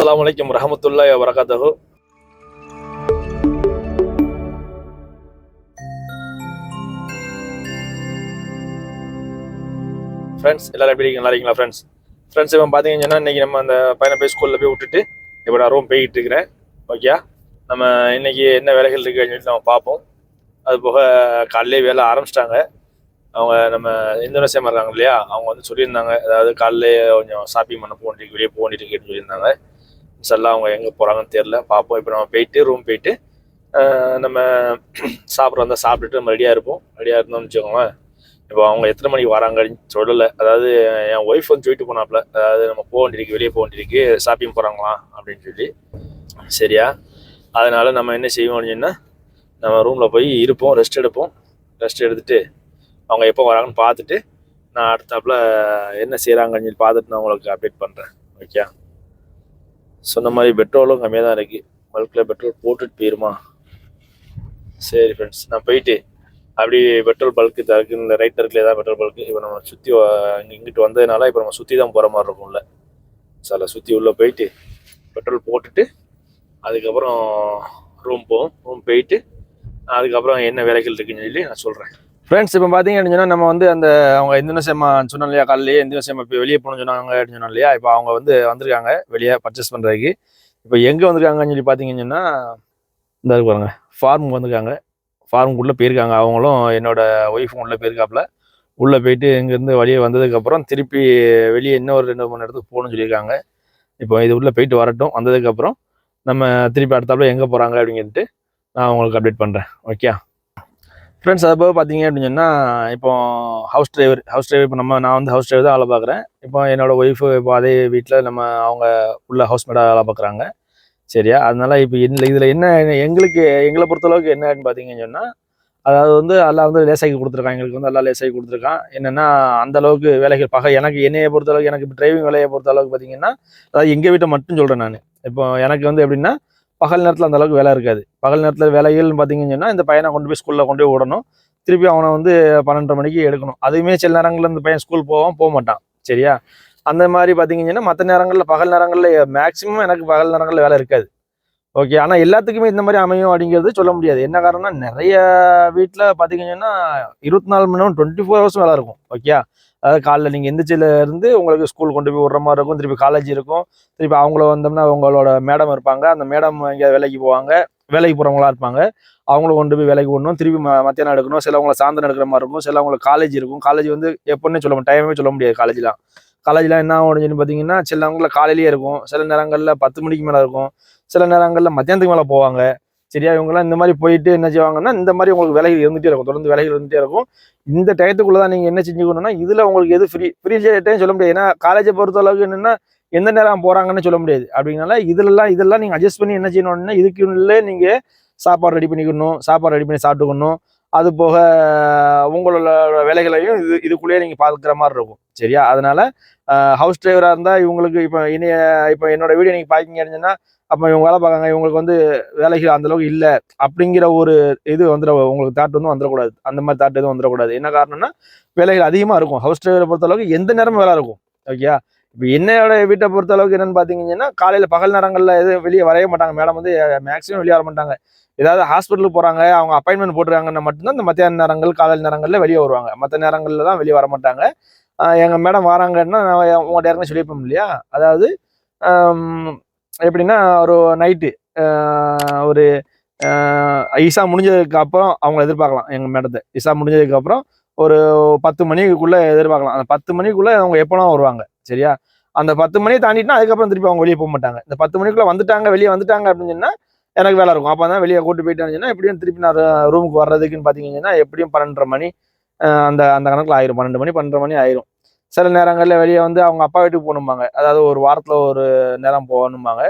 அஸ்லாம் வலைக்கம் ரஹமத்துல்லா வரகாத்தஹு ஃப்ரெண்ட்ஸ் எல்லாரும் எப்படி நல்லா இருக்கீங்களா ஃப்ரெண்ட்ஸ் ஃப்ரெண்ட்ஸ் இப்போ பார்த்தீங்கன்னா இன்னைக்கு நம்ம அந்த பையனை போய் ஸ்கூலில் போய் விட்டுட்டு இப்போ நான் ரூம் போய்கிட்டு இருக்கிறேன். ஓகே நம்ம இன்னைக்கு என்ன வேலைகள் இருக்கு அப்படின்னு சொல்லிட்டு நம்ம பார்ப்போம். அது போக காலையிலே வேலை ஆரம்பிச்சிட்டாங்க. அவங்க நம்ம இந்தோனேசியமாக இருக்காங்க இல்லையா? அவங்க வந்து சொல்லியிருந்தாங்க அதாவது காலையிலே கொஞ்சம் ஷாப்பிங் பண்ண போண்டிருக்கு வெளியே போக வேண்டியிருக்குன்னு சொல்லியிருந்தாங்க. இன்ஷால்லா அவங்க எங்கே போகிறாங்கன்னு தெரில பார்ப்போம் இப்போ நம்ம போயிட்டு ரூம் போயிட்டு நம்ம சாப்பிட்ற வந்தால் சாப்பிட்டுட்டு நம்ம ரெடியாக இருப்போம். ரெடியாக இருந்தோம்னு வச்சுக்கோங்களேன். இப்போ அவங்க எத்தனை மணிக்கு வராங்கன்னு சொல்லலை. அதாவது என் ஒய்ஃப் வந்து சொல்லிட்டு போனாப்புல. அதாவது நம்ம போக வேண்டியிருக்கு வெளியே போக வேண்டியிருக்கு ஷாப்பிங் போகிறாங்களாம் அப்படின்னு சொல்லி. சரியா? அதனால் நம்ம என்ன செய்வோம் அப்படின்னா நம்ம ரூமில் போய் இருப்போம் ரெஸ்ட் எடுப்போம். ரெஸ்ட் எடுத்துகிட்டு அவங்க எப்போ வராங்கன்னு பார்த்துட்டு நான் அடுத்தாப்புல என்ன செய்கிறாங்கன்னு சொல்லி பார்த்துட்டு நான் உங்களுக்கு அப்டேட் பண்ணுறேன் ஓகே சொன்ன மாதிரி பெட்ரோலும் கம்மியாக தான் இருக்குது பல்கில் பெட்ரோல் போட்டுட்டு போயிருமா? சரி ஃப்ரெண்ட்ஸ் நான் போயிட்டு அப்படி பெட்ரோல் பல்க்கு தருக்கு இந்த ரைட் டர்க்கில் ஏதாவது பெட்ரோல் பல்க்கு இப்போ நம்ம சுற்றி இங்கே இங்கிட்டு வந்ததுனால இப்போ நம்ம சுற்றி தான் போகிற மாதிரி இருக்கும்ல. சில சுற்றி உள்ளே போயிட்டு பெட்ரோல் போட்டுட்டு அதுக்கப்புறம் ரூம் போவோம். ரூம் போயிட்டு அதுக்கப்புறம் என்ன வேலைகள் இருக்குன்னு சொல்லி நான் சொல்கிறேன் ஃப்ரெண்ட்ஸ் இப்போ பார்த்தீங்க சொன்னால் நம்ம வந்து அந்த அவங்க இந்தோனேசியமா சொன்னோம் இல்லையா காலையிலேயே இந்தோனேசியமா இப்போ வெளியே போகணும்னு சொன்னாங்க அப்படின்னு சொன்னோம் இல்லையா இப்போ அவங்க வந்து வந்திருக்காங்க வெளியே பர்ச்சேஸ் பண்ணுறதுக்கு இப்போ எங்கே வந்திருக்காங்கன்னு சொல்லி பார்த்தீங்கன்னு சொன்னால் இந்த பாருங்க ஃபார்முக்கு வந்திருக்காங்க. ஃபார்முக்குள்ளே போயிருக்காங்க. அவங்களும் என்னோட ஒய்ஃபும் உள்ளே போயிருக்காப்புல. உள்ளே போயிட்டு இங்கேருந்து வெளியே வந்ததுக்கப்புறம் திருப்பி வெளியே இன்னொரு ரெண்டு மூணு இடத்துக்கு போகணும்னு சொல்லியிருக்காங்க. இப்போ இது உள்ளே போயிட்டு வரட்டும். வந்ததுக்கப்புறம் நம்ம திருப்பி அடுத்தாப்புல எங்கே போகிறாங்க அப்படின்ட்டு நான் உங்களுக்கு அப்டேட் பண்ணுறேன் ஓகே ஃப்ரெண்ட்ஸ் அது போக பார்த்தீங்க அப்படின்னு சொன்னால் இப்போ ஹவுஸ் டிரைவர் ஹவுஸ் டிரைவர் இப்போ நம்ம நான் வந்து ஹவுஸ் டிரைவர் தான் வேலை பார்க்குறேன். இப்போ என்னோட ஒய்ஃபு இப்போ அதே வீட்டில் நம்ம அவங்க உள்ள ஹவுஸ் மேடாக வேலை பார்க்குறாங்க. சரியா? அதனால இப்போ இதில் இதில் என்ன எங்களுக்கு எங்களை பொறுத்தளவுக்கு என்னன்னு பார்த்தீங்கன்னு சொன்னால் அதாவது வந்து எல்லாம் வந்து லேசாக்கி கொடுத்துருக்கான் எங்களுக்கு வந்து எல்லாம் லேசாக்கி கொடுத்துருக்கான். என்னென்னா அந்த அளவுக்கு வேலைகள் பகை எனக்கு என்னையை பொறுத்தளவுக்கு எனக்கு இப்போ டிரைவிங் வேலையை பொறுத்தளவுக்கு பார்த்தீங்கன்னா அதாவது எங்கள் வீட்டை மட்டும் சொல்கிறேன் நான். இப்போ எனக்கு வந்து எப்படின்னா பகல் நேரத்தில் அந்த அளவுக்கு வேலை இருக்காது. பகல் நேரத்தில் வேலைகள்னு பார்த்தீங்கன்னு சொன்னால் இந்த பையனை கொண்டு போய் ஸ்கூலில் கொண்டு போய் விடணும். திருப்பி அவனை வந்து பன்னெண்டரை மணிக்கு எடுக்கணும். அதுவுமே சில நேரங்களில் இந்த பையன் ஸ்கூல் போவான் போக மாட்டான். சரியா? அந்த மாதிரி பார்த்தீங்கன்னா மற்ற நேரங்களில் பகல் நேரங்களில் மேக்ஸிமம் எனக்கு பகல் நேரங்களில் வேலை இருக்காது. ஓகே ஆனால் எல்லாத்துக்குமே இந்த மாதிரி அமையும் அப்படிங்கிறது சொல்ல முடியாது. என்ன காரணம்னா நிறைய வீட்டில் பார்த்தீங்கன்னா இருபத்தி நாலு மணி நேரம் டுவெண்ட்டி ஃபோர் ஹவர்ஸ் வேலை இருக்கும். ஓகே அதாவது காலைல நீங்கள் எந்திரிச்சில இருந்து உங்களுக்கு ஸ்கூல் கொண்டு போய் விடுற மாதிரி இருக்கும். திருப்பி காலேஜ் இருக்கும். திருப்பி அவங்கள வந்தோம்னா அவங்களோட மேடம் இருப்பாங்க. அந்த மேடம் எங்கேயாவது வேலைக்கு போவாங்க. வேலைக்கு போகிறவங்களா இருப்பாங்க. அவங்கள கொண்டு போய் வேலைக்கு விடணும். திருப்பி மத்தியானம் எடுக்கணும். சிலவங்களை சாயந்தரம் எடுக்கிற மாதிரி இருக்கும். சிலவங்களுக்கு காலேஜ் இருக்கும். காலேஜ் வந்து எப்போன்னே சொல்ல முடியும் டைமே சொல்ல முடியாது காலேஜ்லாம் காலேஜ்லாம் என்ன ஆகும் பார்த்தீங்கன்னா சில காலையிலேயே இருக்கும். சில நேரங்களில் பத்து மணிக்கு மேலே இருக்கும். சில நேரங்களில் மத்தியானத்துக்கு மேலே போவாங்க. சரியா இவங்கெல்லாம் இந்த மாதிரி போயிட்டு என்ன செய்வாங்கன்னா இந்த மாதிரி உங்களுக்கு விலைகள் இருந்துகிட்டே இருக்கும். தொடர்ந்து விலைகள் இருந்துகிட்டே இருக்கும். இந்த டயத்துக்குள்ளே தான் நீங்கள் என்ன செஞ்சுக்கணும்னா இதில் உங்களுக்கு எது ஃப்ரீ ஃப்ரீ டைம் சொல்ல முடியாது. ஏன்னா காலேஜை பொறுத்த அளவுக்கு என்னென்னா எந்த நேரம் போகிறாங்கன்னு சொல்ல முடியாது. அப்படிங்கனால இதெல்லாம் இதெல்லாம் நீங்கள் அட்ஜஸ்ட் பண்ணி என்ன செய்யணும்னா இதுக்குள்ளே நீங்கள் சாப்பாடு ரெடி பண்ணிக்கணும். சாப்பாடு ரெடி பண்ணி சாப்பிட்டுக்கணும். அது போக உங்களோட வேலைகளையும் இது இதுக்குள்ளேயே நீங்கள் பார்க்குற மாதிரி இருக்கும். சரியா? அதனால ஹவுஸ் டிரைவராக இருந்தால் இவங்களுக்கு இப்போ இனி இப்போ என்னோட வீடியோ நீங்கள் பார்க்கிங்க அப்படின்னா அப்போ இவங்க வேலை பார்க்காங்க. இவங்களுக்கு வந்து வேலைகள் அந்தளவுக்கு இல்லை அப்படிங்கிற ஒரு இது வந்துட உங்களுக்கு தாட் வந்து வந்துடக்கூடாது. அந்த மாதிரி தாட் எதுவும் வந்துடக்கூடாது. என்ன காரணம்னா வேலைகள் அதிகமாக இருக்கும். ஹவுஸ் டிரைவரை பொறுத்த அளவுக்கு எந்த நேரமும் வேலை இருக்கும். ஓகேயா இப்போ என்னோட வீட்டை பொறுத்த அளவுக்கு என்னன்னு பார்த்தீங்கன்னா காலையில் பகல் நேரங்களில் எதுவும் வெளியே வரவே மாட்டாங்க. மேடம் வந்து மேக்ஸிமம் வெளியே வர மாட்டாங்க. ஏதாவது ஹாஸ்பிட்டலுக்கு போகிறாங்க அவங்க அப்பாயின்மெண்ட் போட்டுருக்காங்கன்னா மட்டும்தான் இந்த மத்தியான நேரங்கள் காலையில் நேரங்களில் வெளியே வருவாங்க. மற்ற நேரங்களில் தான் வெளியே வர மாட்டாங்க. எங்கள் மேடம் வராங்கன்னா நான் உங்கள்கிட்ட ஏற்கனவே சொல்லியிருப்போம் இல்லையா? அதாவது எப்படின்னா ஒரு நைட்டு ஒரு ஆஹ், இசா முடிஞ்சதுக்கு அப்புறம் அவங்க எதிர்பார்க்கலாம் எங்கள் மேடத்தை. இசா முடிஞ்சதுக்கு அப்புறம் ஒரு பத்து மணிக்குள்ளே எதிர்பார்க்கலாம். அந்த பத்து மணிக்குள்ளே அவங்க எப்போனா வருவாங்க. சரியா? அந்த பத்து மணியை தாண்டிட்டுனா அதுக்கப்புறம் திருப்பி அவங்க வெளியே போக மாட்டாங்க. இந்த பத்து மணிக்குள்ளே வந்துட்டாங்க வெளியே வந்துட்டாங்க அப்படின்னு சொன்னால் எனக்கு வேலை இருக்கும். அப்போ தான் வெளியே கூட்டு போயிட்டான்னு சொன்னால் எப்படியும் திருப்பி நான் ரூமுக்கு வர்றதுக்குன்னு பார்த்தீங்கன்னா எப்படியும் பன்னெண்டரை மணி அந்த அந்த கணக்கில் ஆயிரும். பன்னெண்டு மணி பன்னெண்டரை மணி ஆயிரும். சில நேரங்களில் வெளியே வந்து அவங்க அப்பா வீட்டுக்கு போகணும்பாங்க. அதாவது ஒரு வாரத்தில் ஒரு நேரம் போகணும்பாங்க.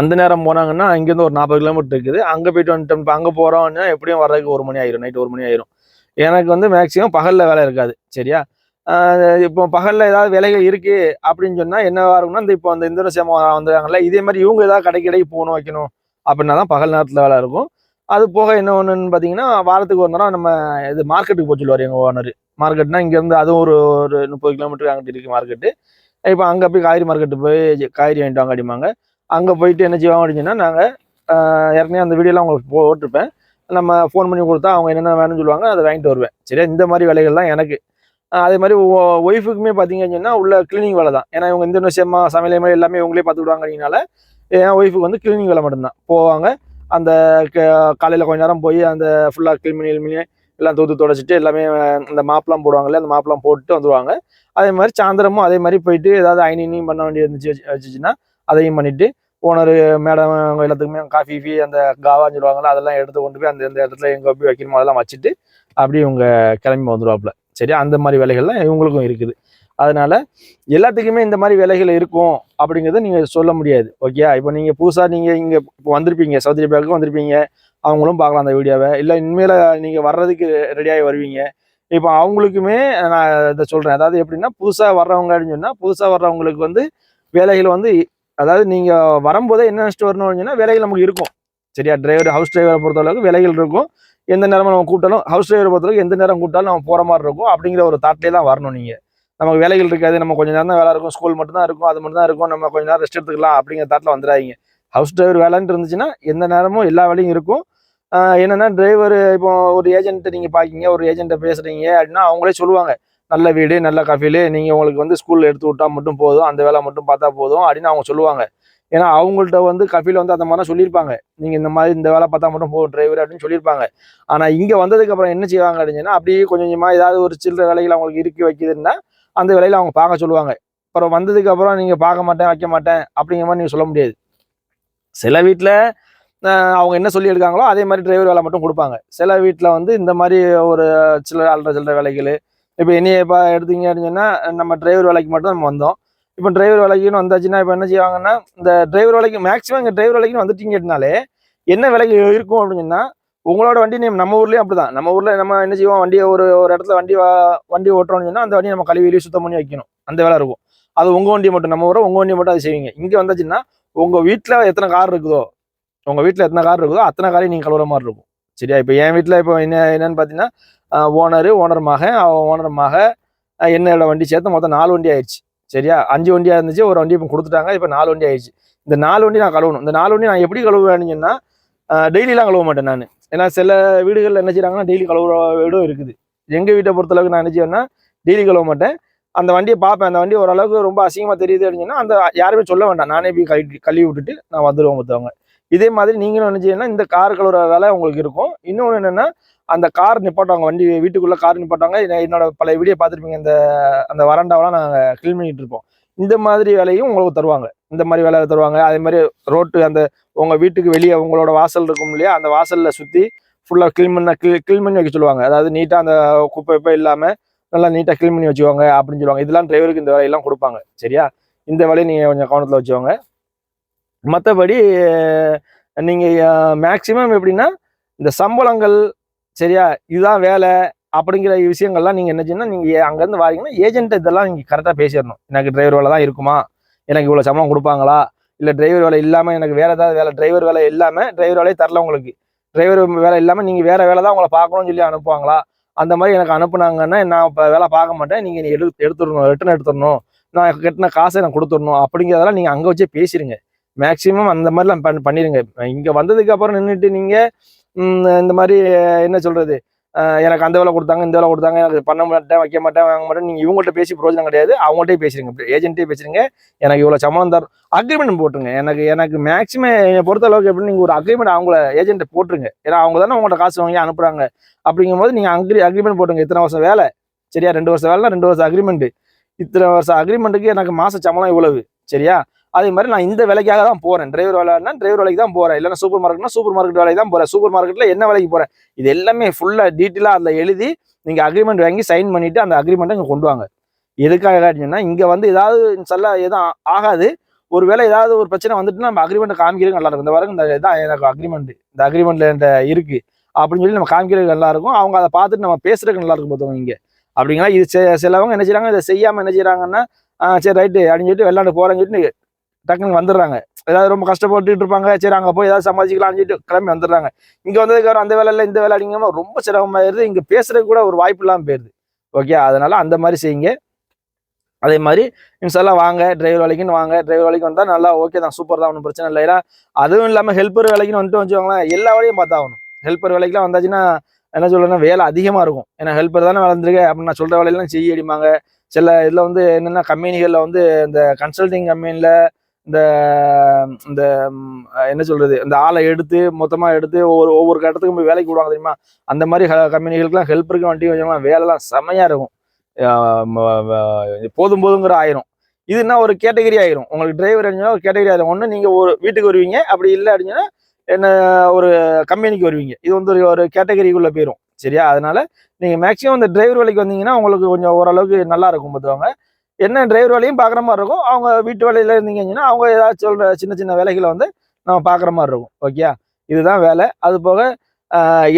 அந்த நேரம் போனாங்கன்னா இங்கேருந்து ஒரு நாற்பது கிலோமீட்டர் இருக்குது. அங்கே போயிட்டு வந்துட்டோம். இப்போ அங்கே போகிறோம்னா எப்படியும் வர்றதுக்கு ஒரு மணி ஆயிரும். நைட்டு ஒரு மணி ஆயிரும். எனக்கு வந்து மேக்ஸிமம் பகலில் வேலை இருக்காது. சரியா? இப்போ பகலில் ஏதாவது வேலைகள் இருக்கு அப்படின்னு சொன்னால் என்னவா இருக்கும்னா இந்த இப்போ அந்த இந்தோனேசியா வந்துருக்காங்கல்ல இதே மாதிரி இவங்க ஏதாவது கடைக்கு கடைக்கு போகணும் வைக்கணும் அப்படின்னா தான் பகல் நேரத்தில் வேலை இருக்கும். அது போக என்ன ஒன்றுன்னு பார்த்தீங்கன்னா வாரத்துக்கு ஒரு நேரம் நம்ம இது மார்க்கெட்டுக்கு போக சொல்லுவார் எங்கள் ஓனர். மார்க்கெட்னா இங்கேருந்து அதுவும் ஒரு ஒரு முப்பது கிலோமீட்டர் அங்கிட்டு இருக்குது மார்க்கெட்டு. இப்போ அங்கே போய் காய்கறி மார்க்கெட்டு போய் காய்கறி வாங்கிட்டு வாங்க அப்படிம்பாங்க. அங்கே போயிட்டு என்ன செய்வாங்க அப்படின்னா நாங்கள் ஏற்கனவே அந்த வீடியோலாம் உங்களுக்கு போட்டிருப்பேன். நம்ம ஃபோன் பண்ணி கொடுத்தா அவங்க என்னென்ன வேணும்னு சொல்லுவாங்க அதை வாங்கிட்டு வருவேன். சரியா? இந்த மாதிரி வேலைகள்லாம் எனக்கு. அதே மாதிரி ஒய்ஃபுக்குமே பார்த்தீங்கன்னு சொன்னா உள்ள கிளீனிங் வேலை தான். ஏன்னா இவங்க இந்த விஷயமா சமையல் மாதிரி எல்லாமே இவங்களே பார்த்துக்கிடுவாங்கனால என் ஒய்ஃபுக்கு வந்து கிளீனிங் வேலை மட்டும்தான் போவாங்க. அந்த காலையில் கொஞ்ச நேரம் போய் அந்த ஃபுல்லாக கிளீன் பண்ணி clean பண்ணி எல்லாம் தூத்து தொடச்சிட்டு எல்லாமே அந்த இந்த மாப்லாம் போடுவாங்கல்ல அந்த மாப்லாம் போட்டு வந்துடுவாங்க அதே மாதிரி சாயந்தரமும் அதே மாதிரி போயிட்டு ஏதாவது ஐனிங் பண்ண வேண்டியது இருந்துச்சு வச்சுச்சுன்னா அதையும் பண்ணிவிட்டு ஓனர் மேடம் அவங்க எல்லாத்துக்குமே காஃபி ஃபீ அந்த காவான்னு சொல்லுவாங்கல்ல அதெல்லாம் எடுத்து கொண்டு போய் அந்த எந்த இடத்துல எங்கே போய் வைக்கணுமோ அதெல்லாம் வச்சுட்டு அப்படியே இவங்க கிளம்பி வந்துடுவாப்புல சரியா? அந்த மாதிரி வேலைகள்லாம் இவங்களுக்கும் இருக்குது. அதனால எல்லாத்துக்குமே இந்த மாதிரி வேலைகள் இருக்கும் அப்படிங்கிறத நீங்கள் சொல்ல முடியாது. ஓகே இப்போ நீங்கள் புதுசாக நீங்கள் இங்கே இப்போ வந்திருப்பீங்க சௌதரி அரேபியாவுக்கு வந்திருப்பீங்க. அவங்களும் பார்க்கலாம் அந்த வீடியோவை. இல்லை இனிமேல் நீங்கள் வர்றதுக்கு ரெடியாகி வருவீங்க. இப்போ அவங்களுக்குமே நான் இதை சொல்கிறேன் அதாவது எப்படின்னா புதுசாக வர்றவங்க அப்படின்னு சொன்னால் புதுசாக வர்றவங்களுக்கு வந்து வேலைகள் வந்து அதாவது நீங்கள் வரும்போதே என்ன நினச்சிட்டு வரணும் அப்படின்னா வேலைகள் நமக்கு இருக்கும். சரியா? டிரைவர் ஹவுஸ் டிரைவரை பொறுத்தளவுக்கு வேலைகள் இருக்கும். எந்த நேரமும் நம்ம கூப்பிட்டாலும் ஹவுஸ் டிரைவர் பொறுத்தவரைக்கும் எந்த நேரம் கூப்பிட்டாலும் நம்ம போகிற மாதிரி இருக்கும். அப்படிங்கிற ஒரு தாட்லேயே தான் வரணும் நீங்கள் நமக்கு வேலைகள் இருக்காது நம்ம கொஞ்ச நேரம் தான் வேலை இருக்கும் ஸ்கூல் மட்டும் தான் இருக்கும் அது மட்டும் தான் இருக்கும் நம்ம கொஞ்ச நேரம் ரெஸ்ட் எடுத்துக்கலாம் அப்படிங்கிற தாட்டில் வந்துடாதீங்க. ஹவுஸ் டிரைவர் வேலைன்ட்டு இருந்துச்சுன்னா எந்த நேரமும் எல்லா வேலையும் இருக்கும். என்னென்னா டிரைவர் இப்போ ஒரு ஏஜென்ட்டை நீங்கள் பார்க்கீங்க ஒரு ஏஜென்ட்டை பேசுகிறீங்க அப்படின்னா அவங்களே சொல்லுவாங்க. நல்ல வீடு நல்ல கஃபீலு நீங்கள் உங்களுக்கு வந்து ஸ்கூலில் எடுத்து விட்டா மட்டும் போதும் அந்த வேலை மட்டும் பார்த்தா போதும் அப்படின்னு அவங்க சொல்லுவாங்க. ஏன்னா அவங்கள்ட்ட வந்து கஃபில் வந்து அந்த மாதிரிலாம் சொல்லியிருப்பாங்க. நீங்கள் இந்த மாதிரி இந்த வேலை பார்த்தா மட்டும் போகும் டிரைவர் அப்படின்னு சொல்லியிருப்பாங்க. ஆனால் இங்கே வந்ததுக்கப்புறம் என்ன செய்வாங்க அப்படின்னா அப்படியே கொஞ்சம் கொஞ்சமாக ஏதாவது ஒரு சில்லற வேலைகள் அவங்களுக்கு இறுக்கி வைக்குதுன்னா அந்த வேலையில் அவங்க பார்க்க சொல்லுவாங்க. அப்புறம் வந்ததுக்கப்புறம் நீங்கள் பார்க்க மாட்டேன் வைக்க மாட்டேன் அப்படிங்கிற மாதிரி நீங்கள் சொல்ல முடியாது. சில வீட்டில் அவங்க என்ன சொல்லி எடுக்காங்களோ அதே மாதிரி டிரைவர் வேலை மட்டும் கொடுப்பாங்க. சில வீட்டில் வந்து இந்த மாதிரி ஒரு சில்லற அல்ற சில்லற வேலைகள் இப்போ என்னைய இப்போ எடுத்தீங்க அப்படின்னு சொன்னால் நம்ம டிரைவர் வேலைக்கு மட்டும் நம்ம வந்தோம். இப்போ டிரைவர் வேலைக்குன்னு வந்தாச்சுன்னா இப்போ என்ன செய்வாங்கன்னா இந்த டிரைவர் வேலைக்கு மேக்ஸிமம் இங்கே டிரைவர் விலைக்குன்னு வந்துட்டீங்கன்னாலே என்ன விலைக்கு இருக்கும் அப்படின்னு உங்களோட வண்டி நீ நம்ம ஊர்லயும் அப்படிதான். நம்ம ஊரில் நம்ம என்ன செய்வோம் வண்டியை ஒரு ஒரு இடத்துல வண்டி வா- வண்டி ஓட்டுறோம்னு அந்த வண்டியை நம்ம கழுவி சுத்தம் பண்ணி வைக்கணும். அந்த வேலை இருக்கும். அது உங்கள் வண்டி மட்டும் நம்ம ஊரை உங்கள் வண்டி மட்டும் அது செய்வீங்க. இங்கே வந்தாச்சுன்னா உங்கள் வீட்டில் எத்தனை கார் இருக்குதோ உங்கள் வீட்டில் எத்தனை கார் இருக்குதோ அத்தனை காரையும் நீங்கள் கழுவுற மாதிரி இருக்கும். சரியா? இப்போ என் வீட்டில் இப்போ என்ன என்னன்னு பார்த்தீங்கன்னா ஓனரு ஓனர் மகன் ஓனர் மக என்னோட வண்டி சேர்த்து மொத்தம் நாலு வண்டி ஆயிடுச்சு. சரியா? அஞ்சு வண்டியாக இருந்துச்சு ஒரு வண்டி இப்போ கொடுத்துட்டாங்க இப்போ நாலு வண்டி ஆயிடுச்சு. இந்த நாலு வண்டி நான் கழுவணும். இந்த நாலு வண்டி நான் எப்படி கழுவுவேன்னு சொன்னால் டெய்லிலாம் கழுவ மாட்டேன் நான். ஏன்னா சில வீடுகளில் என்ன செய்கிறாங்கன்னா டெய்லி கழுவுற வீடும் இருக்குது. எங்கள் வீட்டை பொறுத்தளவுக்கு நான் என்ன செய்வேன்னா டெய்லி கழுவ மாட்டேன். அந்த வண்டியை பார்ப்பேன். அந்த வண்டி ஓரளவுக்கு ரொம்ப அசிங்கமாக தெரியுது அப்படின்னு அந்த யாருமே சொல்ல வேண்டாம். நானே போய் கழுவி கழுவி விட்டுட்டு நான் வந்துடுவோம் மற்றவங்க இதே மாதிரி நீங்களும் என்ன செய்யணும்னா இந்த கார் கழுவுற வேலை உங்களுக்கு இருக்கும். இன்னொன்று என்னென்னா அந்த கார் நிப்பாட்டுவாங்க. வண்டி வீட்டுக்குள்ள கார் நிப்பாட்டுவாங்க. என்னோட பழைய வீடியோ பார்த்துருப்பீங்க. இந்த அந்த வராண்டாவெல்லாம் நாங்கள் க்ளீன் பண்ணிட்டு இருப்போம். இந்த மாதிரி வேலையும் உங்களுக்கு தருவாங்க. இந்த மாதிரி வேலை தருவாங்க. அதே மாதிரி ரோட்டு அந்த உங்கள் வீட்டுக்கு வெளியே உங்களோட வாசல் இருக்கும் இல்லையா? அந்த வாசலில் சுற்றி ஃபுல்லாக க்ளீன் பண்ண க்ளீன் பண்ணி வைக்க சொல்லுவாங்க. அதாவது நீட்டாக அந்த குப்பை குப்பை இல்லாமல் நல்லா நீட்டாக க்ளீன் பண்ணி வச்சுக்கோங்க அப்படின்னு சொல்லுவாங்க. இதெல்லாம் டிரைவருக்கு இந்த வேலையெல்லாம் கொடுப்பாங்க. சரியா? இந்த வேலையை நீங்கள் கொஞ்சம் கவனத்தில் வச்சுக்கோங்க. மற்றபடி நீங்கள் மேக்சிமம் எப்படின்னா இந்த சம்பளங்கள் சரியா? இதுதான் வேலை அப்படிங்கிற விஷயங்கள்லாம் நீங்கள் என்ன செய்யணும் நீங்கள் அங்கேருந்து வாரீங்கன்னா ஏஜென்ட் இதெல்லாம் நீங்கள் கரெக்டாக பேசிடணும். எனக்கு டிரைவர் வேலை தான் இருக்குமா? எனக்கு இவ்வளோ சம்பளம் கொடுப்பாங்களா? இல்லை டிரைவர் வேலை இல்லாமல் எனக்கு வேறு ஏதாவது வேலை டிரைவர் வேலை இல்லாமல் டிரைவர் வேலையை தரல உங்களுக்கு. டிரைவர் வேலை இல்லாமல் நீங்கள் வேறு வேலை தான் உங்களை பார்க்கணும்னு சொல்லி அனுப்புவாங்களா? அந்த மாதிரி எனக்கு அனுப்புனாங்கன்னா நான் இப்போ வேலை பார்க்க மாட்டேன். நீங்கள் எடு எடுத்துடணும் ரிட்டர்ன் எடுத்துடணும். நான் கட்டின காசை நான் கொடுத்துடணும். அப்படிங்கிறதெல்லாம் நீங்கள் அங்கே வச்சே பேசிடுங்க மேக்ஸிமம் அந்த மாதிரிலாம் பண் பண்ணிடுங்க இங்கே வந்ததுக்கு அப்புறம் நின்றுட்டு நீங்கள் இந்த மாதிரி என்ன சொல்கிறது எனக்கு அந்த வேலை கொடுத்தாங்க இந்த வேலை கொடுத்தாங்க எனக்கு பண்ண மாட்டேன் வைக்க மாட்டேன் வாங்க மாட்டேன். நீங்கள் இவங்கள்ட்ட பேசி பிரயோஜனம் கிடையாது. அவங்கள்ட்டே பேசுறீங்க ஏஜென்ட்டே பேசுறீங்க எனக்கு இவ்வளோ சம்பளம் தரும் அக்ரிமெண்ட் போட்டுருங்க. எனக்கு எனக்கு மேக்ஸிமம் என்னை பொறுத்த அளவுக்கு எப்படி நீங்கள் ஒரு அக்ரிமெண்ட் அவங்கள ஏஜென்ட்டை போட்டுருங்க. ஏன்னா அவங்க தானே உங்கள்ட்ட காசு வாங்கி அனுப்புறாங்க. அப்படிங்கும்போது நீங்கள் அக்ரி அக்ரிமெண்ட் போட்டுருங்க. இத்தனை வருஷம் வேலை. சரியா? ரெண்டு வருஷம் வேலைனா ரெண்டு வருஷம் அக்ரிமெண்ட் இத்தனை வருஷம் அக்ரிமெண்ட்டுக்கு எனக்கு மாத சம்பளம் இவ்வளவு. சரியா? அதே மாதிரி நான் இந்த வேலைக்காக தான் போகிறேன் டிரைவர் வேலைன்னா டிரைவர் வேலைக்கு தான் போகிறேன் இல்லைன்னா சூப்பர் மார்க்கெட்னா சூப்பர் மார்க்கெட் வேலைக்கு தான் போகிறேன் சூப்பர் மார்க்கெட்டில் என்ன வேலைக்கு போகிறேன் இது எல்லாமே ஃபுல்லாக டீட்டெயிலாக அதில் எழுதி நீங்கள் அக்ரிமெண்ட் வாங்கி சைன் பண்ணிவிட்டு அந்த அக்ரிமெண்ட்டை இங்கே கொண்டு வாங்க. எதுக்காக காட்டினா இங்கே வந்து ஏதாவது சொல்ல எதுவும் ஆகாது. ஒரு வேலை ஏதாவது ஒரு பிரச்சனை வந்துட்டு நம்ம அக்ரிமெண்ட் காமிக்கிறது நல்லா இருக்கும். இந்த வரைக்கும் இந்த இதான் எனக்கு அக்ரிமெண்ட் இந்த அக்ரிமெண்ட்ல என்கிட்ட இருக்கு. அப்படின்னு சொல்லி நம்ம காமிக்கிறது நல்லா இருக்கும். அவங்க அதை பார்த்துட்டு நம்ம பேசுறதுக்கு நல்லா இருக்கும் பார்த்தவங்க இங்கே. அப்படிங்களா? இது சிலவங்க என்ன செய்கிறாங்க இதை செய்யாமல் என்ன செய்கிறாங்கன்னா ஆ, சரி ரைட்டு அப்படின்னு சொல்லிட்டு விளாண்டு போறேன்னு சொல்லிட்டு டக்குன்னு வந்துடுறாங்க. ஏதாவது ரொம்ப கஷ்டப்பட்டுட்டு இருப்பாங்க. சரி அங்கே போய் ஏதாவது சமாளிக்கலாம்னு சொல்லிட்டு கிளம்பி வந்துடுறாங்க. இங்கே வந்ததுக்கு அப்புறம் அந்த வேலை இல்லை இந்த வேலை அப்படிங்கிறமா ரொம்ப சிரமமாயிருது இங்கே பேசுறதுக்கு கூட ஒரு வாய்ப்பு இல்லாமல் போயிருது. ஓகே அதனால அந்த மாதிரி செய்யுங்க. அதே மாதிரி இன்ஷால்லாம் வாங்க டிரைவர் வேலைக்குன்னு வாங்க. டிரைவர் வேலைக்கு வந்தால் நல்லா ஓகே தான். சூப்பர் தான். ஒன்றும் பிரச்சனை இல்லை. ஏன்னா அதுவும் இல்லாமல் ஹெல்ப்பர் வேலைக்குன்னு வந்துட்டு வச்சுக்கோங்களேன். எல்லா வேலையும் பார்த்தாகணும் ஹெல்ப்பர் வேலைக்குலாம் வந்தாச்சுன்னா என்ன சொல்றேன்னா வேலை அதிகமாக இருக்கும். ஏன்னா ஹெல்ப்பர் தானே வளர்ந்துருக்கு. அப்படின்னு நான் சொல்கிற வேலையெல்லாம் செய்ய அடிப்பாங்க. சில இதில் வந்து என்னென்னா கம்பெனிகளில் வந்து இந்த கன்சல்டிங் கம்பெனியில் இந்த இந்த என்ன சொல்றது இந்த ஆளை எடுத்து மொத்தமாக எடுத்து ஒவ்வொரு ஒவ்வொரு கட்டத்துக்கும் போய் வேலைக்கு விடுவாங்க தெரியுமா? அந்த மாதிரி கம்பெனிகளுக்குலாம் ஹெல்ப்பருக்கு வண்டி வச்சோம்னா வேலைலாம் செமையாக இருக்கும். போதும் போதுங்கிற ஆயிரும். இதுனா ஒரு கேட்டகரி ஆயிரும். உங்களுக்கு டிரைவர் அடிஞ்சா ஒரு கேட்டகரி ஆயிரும். ஒன்று நீங்கள் ஒரு வீட்டுக்கு வருவீங்க அப்படி இல்லை அப்படின்னா என்ன ஒரு கம்பெனிக்கு வருவீங்க. இது வந்து ஒரு- ஒரு கேட்டகரிக்குள்ளே போயிடும் சரியா? அதனால நீங்கள் மேக்ஸிமம் இந்த டிரைவர் வேலைக்கு வந்தீங்கன்னா உங்களுக்கு கொஞ்சம் ஓரளவுக்கு நல்லா இருக்கும் பார்த்துவாங்க என்ன டிரைவர் வேலையும் பார்க்குற மாதிரி இருக்கும். அவங்க வீட்டு வேலையில் இருந்தீங்கன்னா அவங்க ஏதாவது சொல்கிற சின்ன சின்ன வேலைகளை வந்து நம்ம பார்க்குற மாதிரி இருக்கும். ஓகே இதுதான் வேலை. அது போக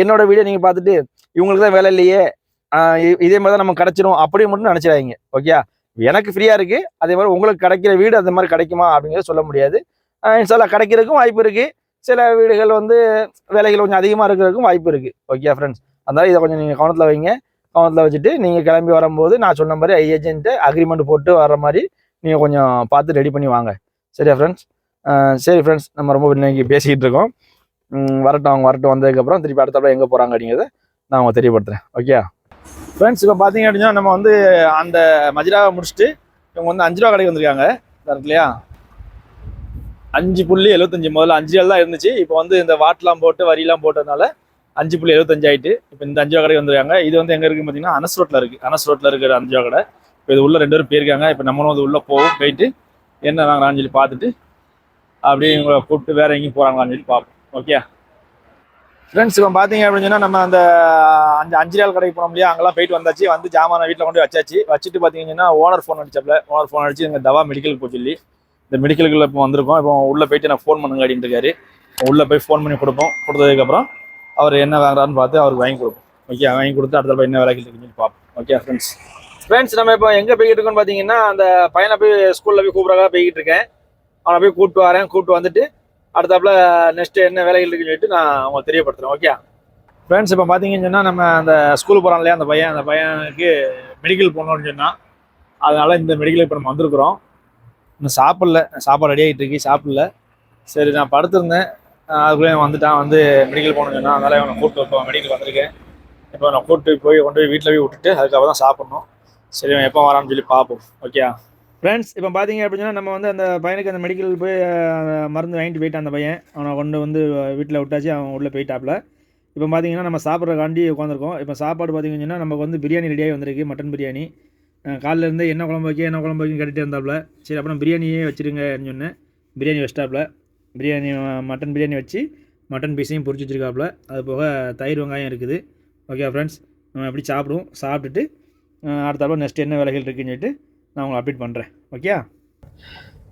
என்னோட வீடியோ நீங்கள் பார்த்துட்டு இவங்களுக்கு தான் வேலை இல்லையே இதே மாதிரி தான் நம்ம கிடச்சிரும் அப்படின்னு மட்டும் நினச்சிடாதீங்க. ஓகே எனக்கு ஃப்ரீயாக இருக்குது அதே மாதிரி உங்களுக்கு கிடைக்கிற வீடு அந்த மாதிரி கிடைக்குமா அப்படிங்கிறத சொல்ல முடியாது. இன்ஷால்லா கிடைக்கிறதுக்கும் வாய்ப்பு இருக்குது சில வீடுகள் வந்து வேலைகள் கொஞ்சம் அதிகமாக இருக்கிறதுக்கும் வாய்ப்பு இருக்குது ஓகே ஃப்ரெண்ட்ஸ் அதனால் இதை கொஞ்சம் நீங்கள் கவனத்தில் வைங்க. கவனத்தில் வச்சுட்டு நீங்கள் கிளம்பி வரும்போது நான் சொன்ன மாதிரி ஏஜென்ட்டு அக்ரிமெண்ட் போட்டு வர மாதிரி நீங்கள் கொஞ்சம் பார்த்து ரெடி பண்ணி வாங்க. சரியா ஃப்ரெண்ட்ஸ் சரி ஃப்ரெண்ட்ஸ் நம்ம ரொம்ப இன்னைக்கு பேசிக்கிட்டு இருக்கோம். வரட்டும். அவங்க வரட்டும். வந்ததுக்கப்புறம் திருப்பி அடுத்த எங்கே போகிறாங்க அப்படிங்கிறத நான் அவங்க தெரியப்படுத்துகிறேன் ஓகே ஃப்ரெண்ட்ஸ் இப்போ பார்த்தீங்க அப்படின்னா நம்ம வந்து அந்த மஜிராவை முடிச்சுட்டு இவங்க வந்து அஞ்சு ரூபா கடைக்கு வந்திருக்காங்க. இருக்கு இல்லையா? அஞ்சு புள்ளி எழுபத்தஞ்சு முதல்ல அஞ்சு ரூபா தான் இருந்துச்சு. இப்போ வந்து இந்த வாட்லாம் போட்டு வரிலாம் போட்டதுனால அஞ்சு புள்ளி எழுபத்தஞ்சு ஆயிட்டு இப்போ இந்த அஞ்சு கடைக்கு வந்துருக்காங்க. இது வந்து எங்கே இருக்குன்னு பார்த்தீங்கன்னா அனஸ் ரோட்டில் இருக்குது அனஸ் ரோட்டில் இருக்கிற அஞ்சு கடை இப்போ இது உள்ள ரெண்டு பேரும் போயிருக்காங்க. இப்போ நம்மளும் அது உள்ளே போவோம் போயிட்டு என்ன வாங்கலாம்னு சொல்லி பார்த்துட்டு அப்படியே இவங்களை கூப்பிட்டு வேறு எங்கேயும் போகிறாங்களான்னு சொல்லி பார்ப்போம். ஓகே ஃப்ரெண்ட்ஸ் இப்போ பார்த்தீங்க அப்படின்னு சொன்னால் நம்ம அந்த அஞ்சு அஞ்சு நாள் கடைக்கு போனோம் இல்லையா? அங்கெல்லாம் போயிட்டு வந்தாச்சு. வந்து ஜாமான வீட்டில் கொண்டு வச்சாச்சு. வச்சுட்டு பார்த்தீங்கன்னா ஓனர் ஃபோன் அடிச்சாப்ல. ஓனர் ஃபோன் அடிச்சு எங்கள் தவா மெடிக்கலுக்கு போய் சொல்லி. இந்த மெடிக்கலுக்குள்ள இப்போ வந்திருக்கோம். இப்போ உள்ளே போயிட்டு நான் ஃபோன் பண்ணுங்க அப்படின்னு இருக்காரு. உள்ளே போய் ஃபோன் பண்ணி கொடுப்போம். கொடுத்ததுக்கப்புறம் அவர் என்ன வாங்குறாருன்னு பார்த்து அவருக்கு வாங்கி கொடுப்போம். ஓகே வாங்கி கொடுத்து அடுத்த தடவை என்ன வேலைக்கு இருக்குன்னு பார்ப்போம். ஓகே ஃப்ரெண்ட்ஸ் ஃப்ரெண்ட்ஸ் நம்ம இப்போ எங்கே போய்கிட்டு இருக்கோம்னு பார்த்தீங்கன்னா அந்த பையனை போய் ஸ்கூலில் போய் கூப்பிட்றதா போய்கிட்டு இருக்கேன். அவனை போய் கூப்பிட்டு வரேன். கூப்பிட்டு வந்துட்டு அடுத்தாப்புல நெக்ஸ்ட் என்ன வேலைகள் இருக்குன்னு சொல்லிட்டு நான் அவங்க தெரியப்படுத்துறேன். ஓகே ஃப்ரெண்ட்ஸ் இப்போ பார்த்தீங்கன்னு சொன்னால் நம்ம அந்த ஸ்கூல் போகிறான் இல்லையா அந்த பையன் அந்த பையனுக்கு மெடிக்கல் போகணும்னு சொன்னால் அதனால் இந்த மெடிக்கல் இப்போ நம்ம வந்திருக்கிறோம். இன்னும் சாப்பிடல. சாப்பாடு ரெடி ஆகிட்டு இருக்கு. சாப்பிடல. சரி நான் படுத்திருந்தேன். அதுக்குள்ளே வந்துட்டான் வந்து மெடிக்கல் போகணும்னு சொன்னால் அதனால் இவனை கூப்பிட்டு இப்போ மெடிக்கல் வந்திருக்கேன். இப்போ நான் கூப்பிட்டு போய் கொண்டு போய் வீட்டில் போய் விட்டுட்டு அதுக்கப்புறம் தான் சாப்பிட்ணும். சரி அவன் எப்போ வரான்னு சொல்லி பார்ப்போம். ஓகே ஃப்ரெண்ட்ஸ் இப்போ பார்த்தீங்க அப்படின்னா நம்ம வந்து அந்த பையனுக்கு அந்த மெடிக்கல் போய் மருந்து வாங்கிட்டு போயிட்டான் அந்த பையன். அவனை கொண்டு வந்து வீட்டில் விட்டாச்சு அவன் உள்ளே போயிட்டாப்ல இப்போ பார்த்தீங்கன்னா நம்ம சாப்பிட்றக்காண்டி உட்காந்துருக்கோம். இப்போ சாப்பாடு பார்த்தீங்கன்னா நமக்கு வந்து பிரியாணி ரெடியாகி வந்திருக்கு மட்டன் பிரியாணி. அஹ், காலைல இருந்து என்ன குழம்பு வைக்க என்ன குழம்பு வைக்க கேட்டுகிட்டே இருந்தாப்புல. சரி அப்புறம் பிரியாணியே வச்சிருங்கன்னு சொன்னேன். பிரியாணி வச்சிட்டாப்புல. பிரியாணி மட்டன் பிரியாணி வச்சு மட்டன் பீஸையும் பொறிச்சு வச்சிருக்காப்புல. அது போக தயிர் வெங்காயம் இருக்குது. ஓகே ஃப்ரெண்ட்ஸ் நம்ம எப்படி சாப்பிடுவோம். சாப்பிட்டுட்டு அடுத்தாப்புல நெக்ஸ்ட் என்ன வேலைகள் இருக்குன்னு சொல்லிட்டு நான் உங்களை அப்டேட் பண்ணுறேன் ஓகே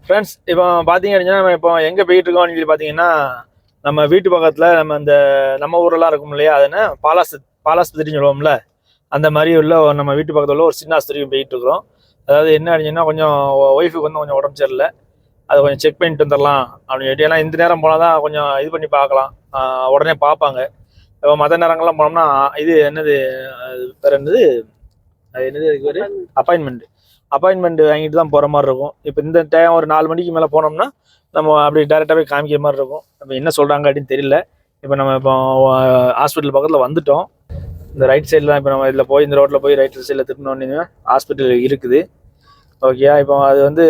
ஃப்ரெண்ட்ஸ் இப்போ பார்த்தீங்க அப்படின்னா நம்ம இப்போ எங்கே போயிட்டு இருக்கோம்னு சொல்லி பார்த்தீங்கன்னா நம்ம வீட்டு பக்கத்தில் நம்ம இந்த நம்ம ஊரெல்லாம் இருக்கும் இல்லையா? அது என்ன? பாலாஸ் பாலாஸ்பத்திரின்னு சொல்லுவோம்ல? அந்த மாதிரி உள்ள ஒரு நம்ம வீட்டு பக்கத்தில் உள்ள ஒரு சின்ன ஆஸ்பத்திரிக்கு போயிட்டு இருக்கிறோம். அதாவது என்ன அப்படின்னா கொஞ்சம் ஒய்ஃபுக்கு வந்து கொஞ்சம் உடம்பு சரியில்லை. அதை கொஞ்சம் செக் பண்ணிட்டு வந்துடலாம் அப்படின்னு சொல்லிட்டு. ஏன்னா இந்த நேரம் போனால் தான் கொஞ்சம் இது பண்ணி பார்க்கலாம். உடனே பார்ப்பாங்க. இப்போ மற்ற நேரங்கள்லாம் போனோம்னா இது என்னது பேர் என்னது? அது என்னது அதுக்கு பேர்? அப்பாயின்மெண்ட் அப்பாயின்மெண்ட் வாங்கிட்டு தான் போகிற மாதிரி இருக்கும். இப்போ இந்த டைம் ஒரு நாலு மணிக்கு மேலே போனோம்னா நம்ம அப்படி டேரெக்டாக போய் காமிக்கிற மாதிரி இருக்கும். இப்போ என்ன சொல்கிறாங்க அப்படின்னு தெரியல. இப்போ நம்ம இப்போ ஹாஸ்பிட்டல் பக்கத்தில் வந்துட்டோம். இந்த ரைட் சைடில் தான் இப்போ நம்ம இதில் போய் இந்த ரோட்டில் போய் ரைட் சைடில் திருப்பினோடனே ஹாஸ்பிட்டல் இருக்குது. ஓகே இப்போ அது வந்து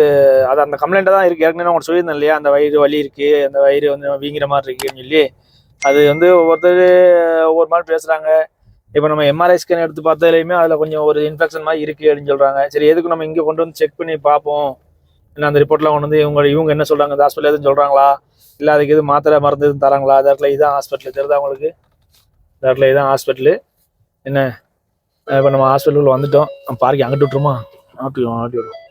அது அந்த கம்ப்ளைண்ட்டாக தான் இருக்குது ஏற்கனவே உங்களுக்கு சொல்லியிருந்தேன் இல்லையா? அந்த வயிறு வலி இருக்குது அந்த வயிறு வந்து வீங்கிற மாதிரி இருக்குன்னு சொல்லி. அது வந்து ஒவ்வொருத்தர் ஒவ்வொரு மாதிரி பேசுகிறாங்க இப்போ நம்ம எம்ஆர்ஐ ஸ்கேன் எடுத்து பார்த்ததுலையுமே அதில் கொஞ்சம் ஒரு இன்ஃபெக்ஷன் மாதிரி இருக்குது அப்படின்னு சொல்கிறாங்க சரி எதுக்கு நம்ம இங்கே கொண்டு வந்து செக் பண்ணி பார்ப்போம்? இல்லை அந்த ரிப்போர்ட்லாம் கொண்டு வந்து இவங்க இவங்க என்ன சொல்கிறாங்க இந்த ஹாஸ்பிட்டல் எதுவும் சொல்கிறாங்களா இல்லை அதுக்கு எதுவும் மாத்திரை மருந்து எதுவும் தராங்களா? அந்த இடத்துல இதுதான் ஹாஸ்பிட்டல் தெரியுதா உங்களுக்கு? இந்த இடத்துல இதுதான் ஹாஸ்பிட்டலு என்ன? இப்போ நம்ம ஹாஸ்பிட்டலுக்கு வந்துட்டோம். பார்க்கிங் அங்கிட்டு விட்டுருமா? ஆட்டி விடுவோம்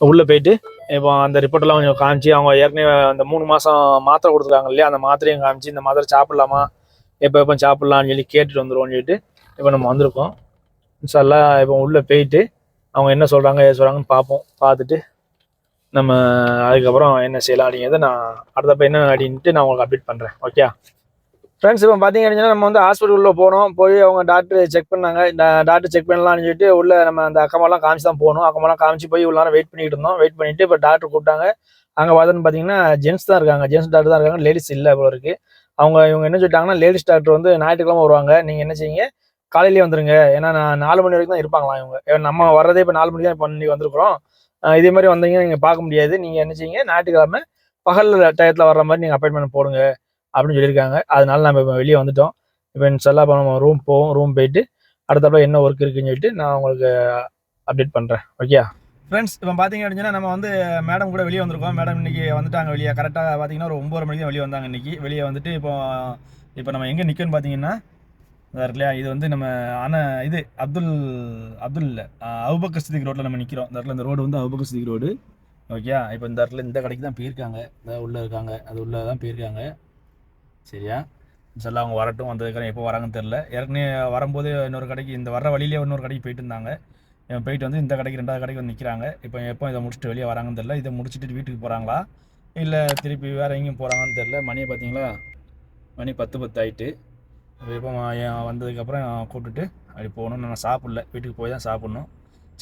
உள்ளே போயிட்டு இப்போ அந்த ரிப்போர்ட்டெல்லாம் கொஞ்சம் காமிச்சு அவங்க ஏற்கனவே அந்த மூணு மாதம் மாத்திரை கொடுத்துருக்காங்க இல்லையா? அந்த மாத்திரையும் காமிச்சு இந்த மாத்திரை சாப்பிட்லாமா? எப்போ எப்போ சாப்பிட்லான்னு சொல்லி கேட்டுட்டு வந்துருவோம்னு சொல்லிட்டு இப்போ நம்ம வந்திருக்கோம். இன்ஷால்லா இப்போ உள்ளே போயிட்டு அவங்க என்ன சொல்கிறாங்க ஏது சொல்கிறாங்கன்னு பார்ப்போம். பார்த்துட்டு நம்ம அதுக்கப்புறம் என்ன செய்யலாம் அப்படிங்கிறத நான் அடுத்தப்ப என்ன அப்படின்ட்டு நான் உங்களுக்கு அப்டேட் பண்ணுறேன் ஓகே ஃப்ரெண்ட்ஸ் இப்போ பார்த்தீங்கன்னா நம்ம வந்து ஹாஸ்பிட்டல் உள்ளே போனோம். போய் அவங்க டாக்டர் செக் பண்ணாங்க. டாக்டர் செக் பண்ணலாம்னு சொல்லிட்டு உள்ள நம்ம அந்த அக்கமெல்லாம் காமிச்சு தான் போகணும். அக்கமெல்லாம் காமிச்சு போய் உள்ளார வெயிட் பண்ணிட்டு இருந்தோம். வெயிட் பண்ணிட்டு இப்போ டாக்டர் கூப்பிட்டாங்க. அங்கே பார்த்தோன்னு பார்த்தீங்கன்னா ஜென்ஸ் தான் இருக்காங்க. ஜென்ஸ் டாக்டர் தான் இருக்காங்க. லேடிஸ் இல்லை இவ்வளோ இருக்கு. அவங்க இவங்க என்ன சொல்லிட்டாங்கன்னா லேடிஸ் டாக்டர் வந்து ஞாயிற்றுக்கிழமை வருவாங்க. நீங்கள் என்ன செய்யுங்க? காலையிலேயே வந்துருங்க. ஏன்னா நான் நாலு மணி வரைக்கும் தான் இருப்பாங்களா இவங்க. நம்ம வர்றதே இப்போ நாலு மணி தான் பண்ணி வந்திருக்கிறோம். இதே மாதிரி வந்தீங்கன்னா நீங்கள் பார்க்க முடியாது. நீங்கள் என்ன செய்யுங்க? ஞாயிற்றுக்கிழமை பகல் டயத்தில் வர்ற மாதிரி நீங்கள் அப்பாயின்மெண்ட் போடுங்க. அப்படின்னு சொல்லியிருக்காங்க. அதனால நம்ம இப்போ வெளியே வந்துட்டோம். இப்போ இன்ஷால்லா இப்போ நம்ம ரூம் போவோம். ரூம் போயிட்டு அடுத்தப்ப என்ன ஒர்க் இருக்குன்னு சொல்லிட்டு நான் உங்களுக்கு அப்டேட் பண்ணுறேன் ஓகே ஃப்ரெண்ட்ஸ் இப்போ பார்த்தீங்க அப்படின்னா நம்ம வந்து மேடம் கூட வெளியே வந்திருக்கோம். மேடம் இன்னைக்கு வந்துட்டாங்க வெளியே. கரெக்டாக பார்த்தீங்கன்னா ஒரு ஒம்பது மணிக்கு தான் வெளியே வந்தாங்க இன்னைக்கு. வெளியே வந்துட்டு இப்போ இப்போ நம்ம எங்கே நிற்கணும்னு பார்த்தீங்கன்னா இல்லையா இது வந்து நம்ம ஆனால் இது அப்துல் அப்துல் இல்லை. அவுபக்கர் சித்திக் ரோட்டில் நம்ம நிற்கிறோம் இந்த இடத்துல இந்த ரோடு வந்து அவுபக்கர் சித்திக் ரோடு. ஓகே இப்போ இந்த இடத்துல இந்த கடைக்கு தான் போயிருக்காங்க. இந்த உள்ளே இருக்காங்க. அது உள்ளே தான் போயிருக்காங்க. சரியா? சரி அவங்க வரட்டும் வந்ததுக்கப்புறம் எப்போ வராங்கன்னு தெரில ஏற்கனவே வரும்போது இன்னொரு கடைக்கு இந்த வர வழியிலே இன்னொரு கடைக்கு போயிட்டு இருந்தாங்க. இவன் போயிட்டு வந்து இந்த கடைக்கு ரெண்டாவது கடைக்கு வந்து நிற்கிறாங்க இப்போ எப்போ இதை முடிச்சுட்டு வெளியே வராங்கன்னு தெரில இதை முடிச்சுட்டு வீட்டுக்கு போகிறாங்களா இல்லை திருப்பி வேறு எங்கேயும் போகிறாங்கன்னு தெரில மணியை பார்த்தீங்களா? மணி பத்து பத்து ஆயிட்டு. இப்போ என் வந்ததுக்கப்புறம் கூப்பிட்டுட்டு அப்படி போகணும் நான் சாப்பிடல. வீட்டுக்கு போய் தான் சாப்பிட்ணும்.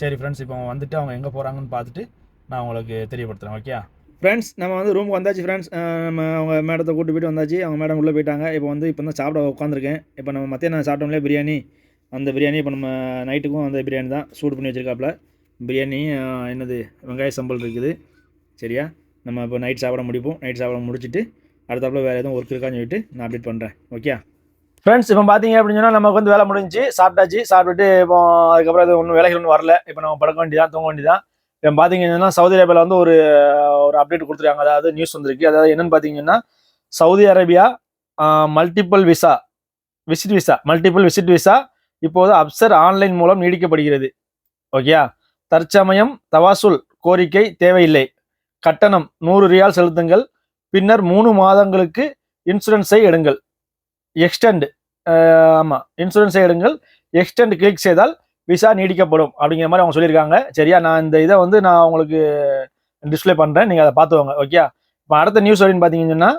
சரி ஃப்ரெண்ட்ஸ் இப்போ அவன் வந்துட்டு அவங்க எங்கே போகிறாங்கன்னு பார்த்துட்டு நான் உங்களுக்கு தெரியப்படுத்துகிறேன் ஓகே ஃப்ரெண்ட்ஸ் நம்ம வந்து ரூமுக்கு வந்தாச்சு ஃப்ரெண்ட்ஸ் நம்ம அவங்க மேடத்தை கூட்டு போயிட்டு வந்தாச்சு. அவங்க மேடம் உள்ளே போயிட்டாங்க. இப்போ வந்து இப்போ தான் சாப்பிட உட்காந்துருக்கேன் இப்போ நம்ம மத்தியானம் சாப்பிட்டோம்ல பிரியாணி அந்த பிரியாணி இப்போ நம்ம நைட்டுக்கும் அந்த பிரியாணி தான் சூடு பண்ணி வச்சிருக்காப்புல பிரியாணி என்னது வெங்காய சம்பல் இருக்குது. சரியா? நம்ம இப்போ நைட் சாப்பிட முடிப்போம். நைட் சாப்பிட முடிச்சுட்டு அடுத்தாப்புல வேறு எதுவும் ஒர்க் இருக்கான்னு சொல்லிட்டு நான் அப்டேட் பண்ணுறேன் ஓகே ஃப்ரெண்ட்ஸ் இப்போ பார்த்தீங்க அப்படின்னு சொன்னால் நமக்கு வந்து வேலை முடிஞ்சு சாப்பிட்டாச்சு. சாப்பிட்டுட்டு இப்போ அதுக்கப்புறம் அது ஒன்றும் வேலைகள் ஒன்றும் வரல. இப்போ நம்ம படுக்க வேண்டியதான் தூங்க வேண்டியதான் இப்போ பார்த்தீங்கன்னா சவுதி அரேபியாவில் வந்து ஒரு ஒரு அப்டேட் கொடுத்துருக்காங்க. அதாவது நியூஸ் வந்திருக்கு. அதாவது என்னன்னு பார்த்தீங்கன்னா Saudi Arabia multiple visa visit visa multiple visit visa இப்போது அப்சர் ஆன்லைன் மூலம் நீடிக்கப்படுகிறது. ஓகேயா தற்சமயம் தவாசுல் கோரிக்கை தேவையில்லை. கட்டணம் நூறு ரியால் செலுத்துங்கள். பின்னர் மூணு மாதங்களுக்கு இன்சூரன்ஸை எடுங்கள். எக்ஸ்டெண்ட் ஆமாம் இன்சூரன்ஸை எடுங்கள். எக்ஸ்டெண்ட் கிளிக் செய்தால் விசா நீடிக்கப்படும் அப்படிங்கிற மாதிரி அவங்க சொல்லியிருக்காங்க. சரியா? நான் இந்த இதை வந்து நான் உங்களுக்கு டிஸ்ப்ளே பண்ணுறேன் நீங்கள் அதை பார்த்துவாங்க ஓகே இப்போ அடுத்த நியூஸ் அப்படின்னு பார்த்தீங்கன்னா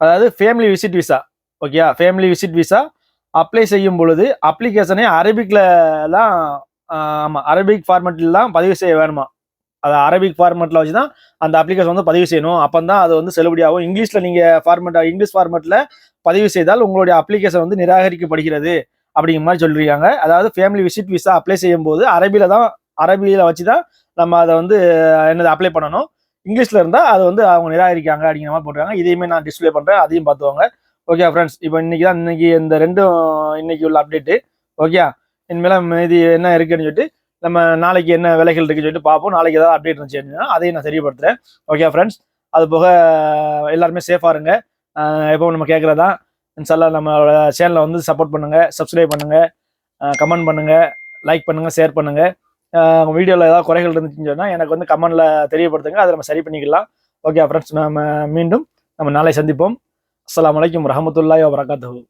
அதாவது family visit visa okay family visit visa apply செய்யும் பொழுது அப்ளிகேஷனே அரபிக்கில் தான் ஆமாம் அரபிக் ஃபார்மெட்டில் தான் பதிவு செய்ய வேணுமா? அது அரபிக் ஃபார்மெட்டில் வச்சு தான் அந்த அப்ளிகேஷன் வந்து பதிவு செய்யணும். அப்போ தான் அது வந்து செல்லுபடியாகும். இங்கிலீஷில் நீங்கள் ஃபார்மெட் இங்கிலீஷ் ஃபார்மெட்டில் பதிவு செய்தால் உங்களுடைய அப்ளிகேஷன் வந்து நிராகரிக்கப்படுகிறது. அப்படிங்கிற மாதிரி சொல்லியிருக்காங்க. அதாவது ஃபேமிலி விசிட் விசா அப்ளை செய்யும் போது அரபியில் தான் அரபியில் வச்சு தான் நம்ம அதை வந்து என்னது அப்ளை பண்ணணும். இங்கிலீஷில் இருந்தால் அது வந்து அவங்க நிராகரிக்காங்க அப்படிங்கிற மாதிரி போட்டுருக்காங்க. இதையுமே நான் டிஸ்பிளே பண்ணுறேன் அதையும் பார்த்துவாங்க ஓகே ஃப்ரெண்ட்ஸ் இப்போ இன்னைக்கு தான் இன்னைக்கு இந்த ரெண்டும் இன்னைக்கு உள்ள அப்டேட்டு ஓகே இனிமேல் இது என்ன இருக்குன்னு சொல்லிட்டு நம்ம நாளைக்கு என்ன விலைகள் இருக்குன்னு சொல்லிட்டு பார்ப்போம். நாளைக்கு ஏதாவது அப்டேட் இருந்துச்சு அப்படின்னா அதையும் நான் தெரியப்படுத்துகிறேன் ஓகே ஃப்ரெண்ட்ஸ் அது போக எல்லாருமே சேஃபாக இருங்க. எப்போ நம்ம கேட்குறதான் இன்ஷால்லா நம்மளோட சேனலை வந்து சப்போர்ட் பண்ணுங்கள் சப்ஸ்கிரைப் பண்ணுங்கள் கமெண்ட் பண்ணுங்கள் லைக் பண்ணுங்கள் ஷேர் பண்ணுங்க. வீடியோவில் ஏதாவது குறைகள் இருந்துச்சுன்னு சொன்னால் எனக்கு வந்து கமெண்ட்டில் தெரியப்படுத்துங்க. அதை நம்ம சரி பண்ணிக்கலாம். ஓகே ஃப்ரெண்ட்ஸ் நம்ம மீண்டும் நம்ம நாளை சந்திப்போம். அஸ்லாம் வலைக்கம் ரஹமத்துல்லாஹி வபரகாத்துஹு.